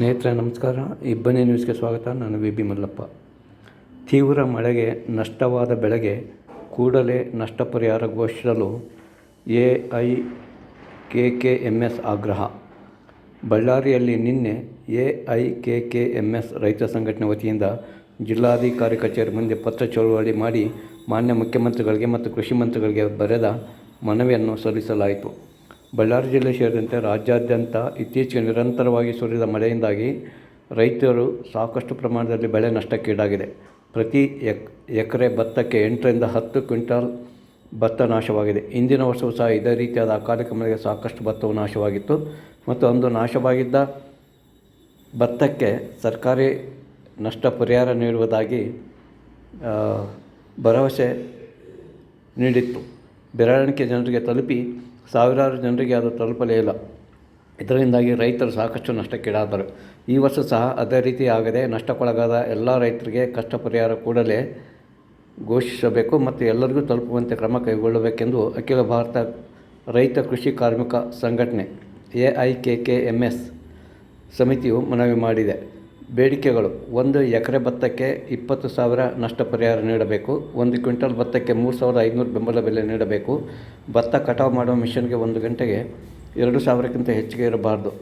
ಸ್ನೇಹಿತರೆ, ನಮಸ್ಕಾರ. ಇಬ್ಬನಿ ನ್ಯೂಸ್ಗೆ ಸ್ವಾಗತ. ನಾನು ವಿ. ಬಿ. ಮಲ್ಲಪ್ಪ. ತೀವ್ರ ಮಳೆಗೆ, ನಷ್ಟವಾದ ಬೆಳೆಗೆ ಕೂಡಲೇ ನಷ್ಟ ಪರಿಹಾರ ಘೋಷಿಸಲು A I K K M S ಆಗ್ರಹ. ಬಳ್ಳಾರಿಯಲ್ಲಿ ನಿನ್ನೆ A I K K M S ರೈತ ಸಂಘಟನೆ ವತಿಯಿಂದ ಜಿಲ್ಲಾಧಿಕಾರಿ ಕಚೇರಿ ಮುಂದೆ ಪತ್ರ ಚಳುವಳಿ ಮಾಡಿ ಮಾನ್ಯ ಮುಖ್ಯಮಂತ್ರಿಗಳಿಗೆ ಮತ್ತು ಕೃಷಿ ಮಂತ್ರಿಗಳಿಗೆ ಬರೆದ ಮನವಿಯನ್ನು ಸಲ್ಲಿಸಲಾಯಿತು. ಬಳ್ಳಾರಿ ಜಿಲ್ಲೆ ಸೇರಿದಂತೆ ರಾಜ್ಯಾದ್ಯಂತ ಇತ್ತೀಚೆಗೆ ನಿರಂತರವಾಗಿ ಸುರಿದ ಮಳೆಯಿಂದಾಗಿ ರೈತರು ಸಾಕಷ್ಟು ಪ್ರಮಾಣದಲ್ಲಿ ಬೆಳೆ ನಷ್ಟಕ್ಕೀಡಾಗಿದೆ ಪ್ರತಿ ಎಕ್, ಎಕರೆ ಭತ್ತಕ್ಕೆ ಎಂಟರಿಂದ ಹತ್ತು ಕ್ವಿಂಟಾಲ್ ಭತ್ತ ನಾಶವಾಗಿದೆ. ಇಂದಿನ ವರ್ಷವೂ ಸಹ ಇದೇ ರೀತಿಯಾದ ಅಕಾಲಿಕ ಮಳೆಗೆ ಸಾಕಷ್ಟು ಭತ್ತವು ನಾಶವಾಗಿತ್ತು. ಮತ್ತು ಅಂದು ನಾಶವಾಗಿದ್ದ ಭತ್ತಕ್ಕೆ ಸರ್ಕಾರಿ ನಷ್ಟ ಪರಿಹಾರ ನೀಡುವುದಾಗಿ ಭರವಸೆ ನೀಡಿತ್ತು. ಬೆರಳಿಕೆ ಜನರಿಗೆ ತಲುಪಿ ಸಾವಿರಾರು ಜನರಿಗೆ ಅದು ತಲುಪಲೇ ಇಲ್ಲ. ಇದರಿಂದಾಗಿ ರೈತರು ಸಾಕಷ್ಟು ನಷ್ಟಕ್ಕೀಡಾದರು. ಈ ವರ್ಷ ಸಹ ಅದೇ ರೀತಿ ಆಗದೆ ನಷ್ಟಕ್ಕೊಳಗಾದ ಎಲ್ಲ ರೈತರಿಗೆ ಕಷ್ಟ ಪರಿಹಾರ ಕೂಡಲೇ ಘೋಷಿಸಬೇಕು ಮತ್ತು ಎಲ್ಲರಿಗೂ ತಲುಪುವಂತೆ ಕ್ರಮ ಕೈಗೊಳ್ಳಬೇಕೆಂದು ಅಖಿಲ ಭಾರತ ರೈತ ಕೃಷಿ ಕಾರ್ಮಿಕ ಸಂಘಟನೆ A I K K M S ಸಮಿತಿಯು ಮನವಿ ಮಾಡಿದೆ. ಬೇಡಿಕೆಗಳು. ಒಂದು ಎಕರೆ ಭತ್ತಕ್ಕೆ ಇಪ್ಪತ್ತು ಸಾವಿರ ನಷ್ಟ ಪರಿಹಾರ ನೀಡಬೇಕು. ಒಂದು ಕ್ವಿಂಟಲ್ ಭತ್ತಕ್ಕೆ ಮೂರು ಸಾವಿರದ ಐನೂರು ಬೆಂಬಲ ಬೆಲೆ ನೀಡಬೇಕು. ಭತ್ತ ಕಟಾವು ಮಾಡುವ ಮಿಷನ್ಗೆ ಒಂದು ಗಂಟೆಗೆ ಎರಡು ಸಾವಿರಕ್ಕಿಂತ ಹೆಚ್ಚಿಗೆ ಇರಬಾರ್ದು.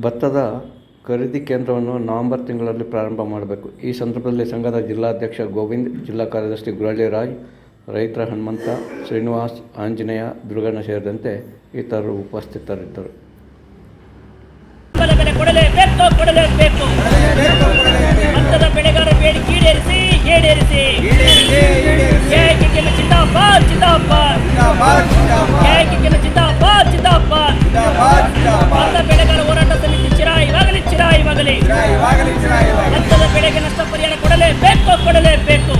ಭತ್ತದ ಖರೀದಿ ಕೇಂದ್ರವನ್ನು ನವೆಂಬರ್ ತಿಂಗಳಲ್ಲಿ ಪ್ರಾರಂಭ ಮಾಡಬೇಕು. ಈ ಸಂದರ್ಭದಲ್ಲಿ ಸಂಘದ ಜಿಲ್ಲಾಧ್ಯಕ್ಷ ಗೋವಿಂದ್, ಜಿಲ್ಲಾ ಕಾರ್ಯದರ್ಶಿ ಗುರಳ್ಳಿ ರಾಜ್ ರೈತರ ಹನುಮಂತ, ಶ್ರೀನಿವಾಸ್, ಆಂಜನೇಯ, ದುರ್ಗಣ್ಣ ಸೇರಿದಂತೆ ಇತರರು ಉಪಸ್ಥಿತರಿದ್ದರು. ಕೊಡಲೇಬೇಕು ಕೊಡಲೇಬೇಕು ಭತ್ತದ ಬೆಳೆಗಾರ ಬೇಡಿಕೆ ಈಡೇರಿಸಿ ಈಡೇರಿಸಿ ಕೆಕೆಕೆಲ ಜಿಂದಾಬಾದ್ ಜಿಂದಾಬಾದ್ ಕೆಕೆಕೆಲ ಜಿಂದಾಬಾದ್ ಜಿಂದಾಬಾದ್ ಭತ್ತ ಬೆಳೆಗಾರ ಹೋರಾಟ ಸಮಿತಿ ಚಿರಾಯಿವಾಗಲಿ ಚಿರಾಯಿವಾಗಲಿ ಭತ್ತದ ಬೆಳೆಗೆ ನಷ್ಟ ಪರಿಹಾರ ಕೊಡಲೇಬೇಕು ಕೊಡಲೇಬೇಕು